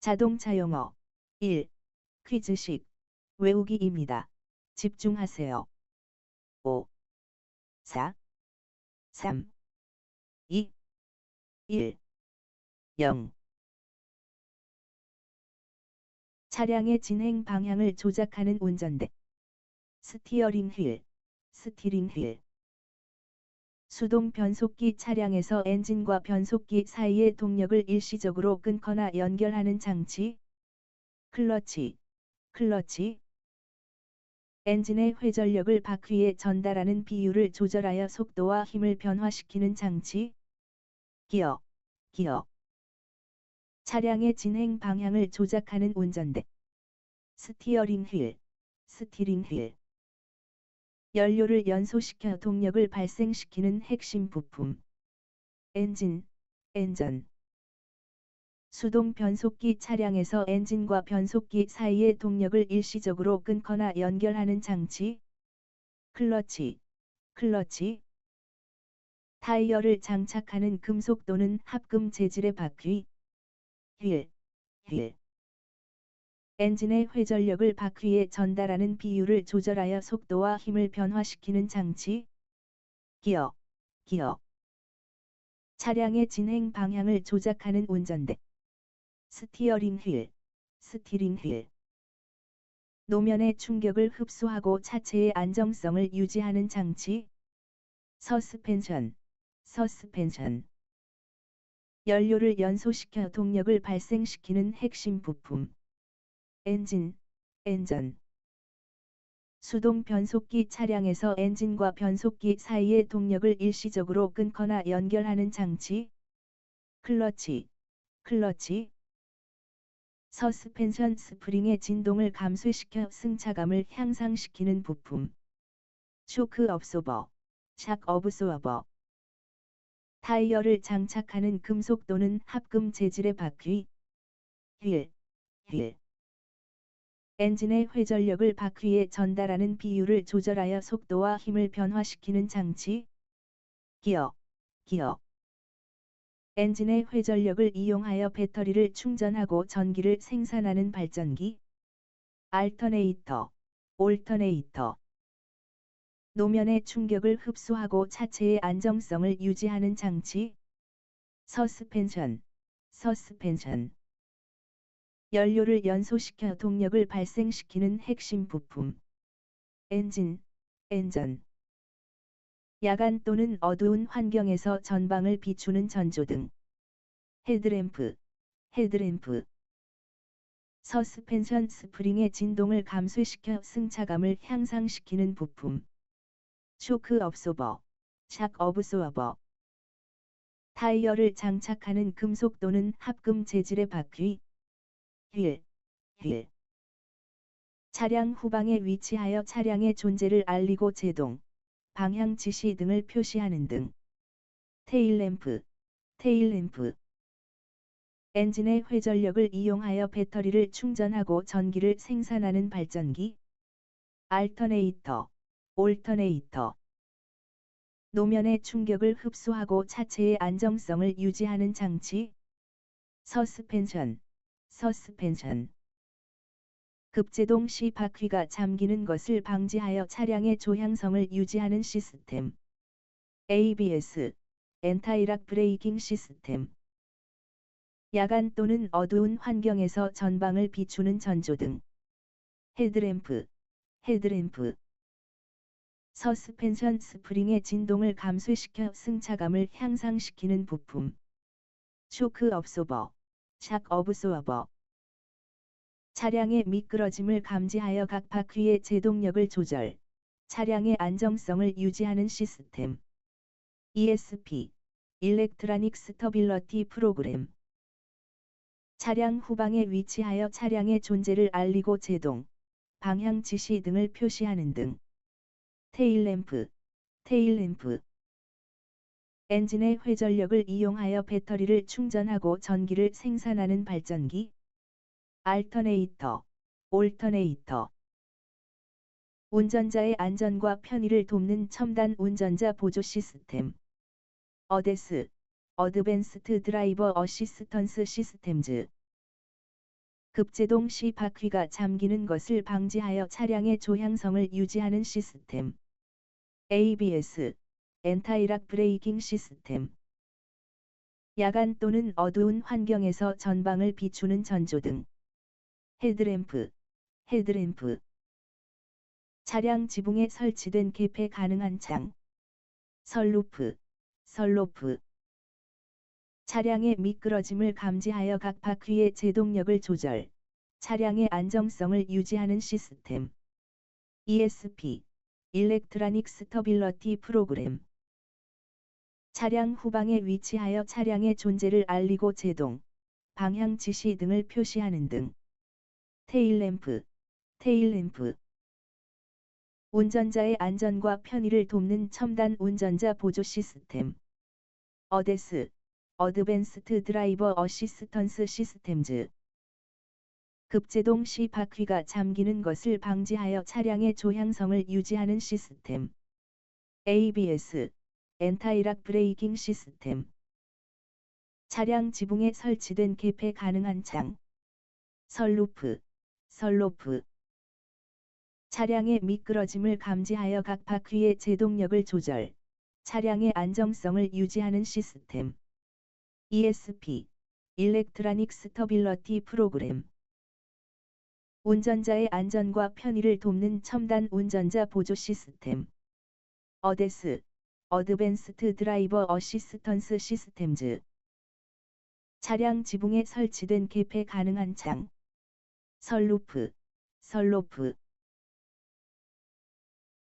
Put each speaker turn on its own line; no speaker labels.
자동차 용어 1. 퀴즈식 외우기입니다. 집중하세요. 5, 4, 3, 2, 1, 0. 차량의 진행 방향을 조작하는 운전대. 스티어링 휠, 스티링 휠. 수동 변속기 차량에서 엔진과 변속기 사이의 동력을 일시적으로 끊거나 연결하는 장치. 클러치, 클러치. 엔진의 회전력을 바퀴에 전달하는 비율을 조절하여 속도와 힘을 변화시키는 장치. 기어, 기어. 차량의 진행 방향을 조작하는 운전대. 스티어링 휠, 스티링 휠. 연료를 연소시켜 동력을 발생시키는 핵심 부품. 엔진, 엔전. 수동 변속기 차량에서 엔진과 변속기 사이의 동력을 일시적으로 끊거나 연결하는 장치. 클러치, 클러치. 타이어를 장착하는 금속 또는 합금 재질의 바퀴. 휠, 휠. 엔진의 회전력을 바퀴에 전달하는 비율을 조절하여 속도와 힘을 변화시키는 장치. 기어, 기어. 차량의 진행 방향을 조작하는 운전대. 스티어링 휠, 스티링 휠. 노면의 충격을 흡수하고 차체의 안정성을 유지하는 장치. 서스펜션, 서스펜션. 연료를 연소시켜 동력을 발생시키는 핵심 부품. 엔진, 엔전. 수동 변속기 차량에서 엔진과 변속기 사이의 동력을 일시적으로 끊거나 연결하는 장치. 클러치, 클러치. 서스펜션 스프링의 진동을 감소시켜 승차감을 향상시키는 부품. 쇼크 업소버, 샥 어브소어버. 타이어를 장착하는 금속 또는 합금 재질의 바퀴. 휠, 휠. 엔진의 회전력을 바퀴에 전달하는 비율을 조절하여 속도와 힘을 변화시키는 장치. 기어, 기어. 엔진의 회전력을 이용하여 배터리를 충전하고 전기를 생산하는 발전기. 알터네이터, 올터네이터. 노면의 충격을 흡수하고 차체의 안정성을 유지하는 장치. 서스펜션, 서스펜션. 연료를 연소시켜 동력을 발생시키는 핵심 부품. 엔진, 엔전. 야간 또는 어두운 환경에서 전방을 비추는 전조등. 헤드램프, 헤드램프. 서스펜션 스프링의 진동을 감소시켜 승차감을 향상시키는 부품. 쇼크 업소버, 샥 어브소어버. 타이어를 장착하는 금속 또는 합금 재질의 바퀴. 휠, 휠. 차량 후방에 위치하여 차량의 존재를 알리고 제동, 방향 지시 등을 표시하는 등. 테일램프, 테일램프. 엔진의 회전력을 이용하여 배터리를 충전하고 전기를 생산하는 발전기. 알터네이터, 올터네이터. 노면의 충격을 흡수하고 차체의 안정성을 유지하는 장치. 서스펜션, 서스펜션. 급제동 시 바퀴가 잠기는 것을 방지하여 차량의 조향성을 유지하는 시스템. ABS 엔타이락 브레이킹 시스템. 야간 또는 어두운 환경에서 전방을 비추는 전조등. 헤드램프 헤드램프. 서스펜션 스프링의 진동을 감소시켜 승차감을 향상시키는 부품. 쇼크 업소버 샥 어브소어버 차량의 미끄러짐을 감지하여 각 바퀴의 제동력을 조절, 차량의 안정성을 유지하는 시스템. ESP, 일렉트라닉 스터빌러티 프로그램. 차량 후방에 위치하여 차량의 존재를 알리고 제동, 방향 지시 등을 표시하는 등. 테일램프, 테일램프. 엔진의 회전력을 이용하여 배터리를 충전하고 전기를 생산하는 발전기. 알터네이터, 올터네이터. 운전자의 안전과 편의를 돕는 첨단 운전자 보조 시스템. 어데스, 어드밴스트 드라이버 어시스턴스 시스템즈. 급제동 시 바퀴가 잠기는 것을 방지하여 차량의 조향성을 유지하는 시스템. ABS 엔타이락 브레이킹 시스템. 야간 또는 어두운 환경에서 전방을 비추는 전조등. 헤드램프, 헤드램프. 차량 지붕에 설치된 개폐 가능한 창. 설루프, 설로프. 차량의 미끄러짐을 감지하여 각 바퀴의 제동력을 조절, 차량의 안정성을 유지하는 시스템. ESP, 일렉트 차량 후방에 위치하여 차량의 존재를 알리고 제동, 방향 지시 등을 표시하는 등. 테일램프, 테일램프. 운전자의 안전과 편의를 돕는 첨단 운전자 보조 시스템. 어데스, 어드밴스트 드라이버 어시스턴스 시스템즈. 급제동 시 바퀴가 잠기는 것을 방지하여 차량의 조향성을 유지하는 시스템. ABS, 엔타이락 브레이킹 시스템. 차량 지붕에 설치된 개폐 가능한 창. 설루프, 설로프. 차량의 미끄러짐을 감지하여 각 바퀴의 제동력을 조절, 차량의 안정성을 유지하는 시스템. ESP, 일렉트라닉 스터빌러티 프로그램. 운전자의 안전과 편의를 돕는 첨단 운전자 보조 시스템. 어데스, 어드밴스트 드라이버 어시스턴스 시스템즈. 차량 지붕에 설치된 개폐 가능한 창. 설루프, 설로프.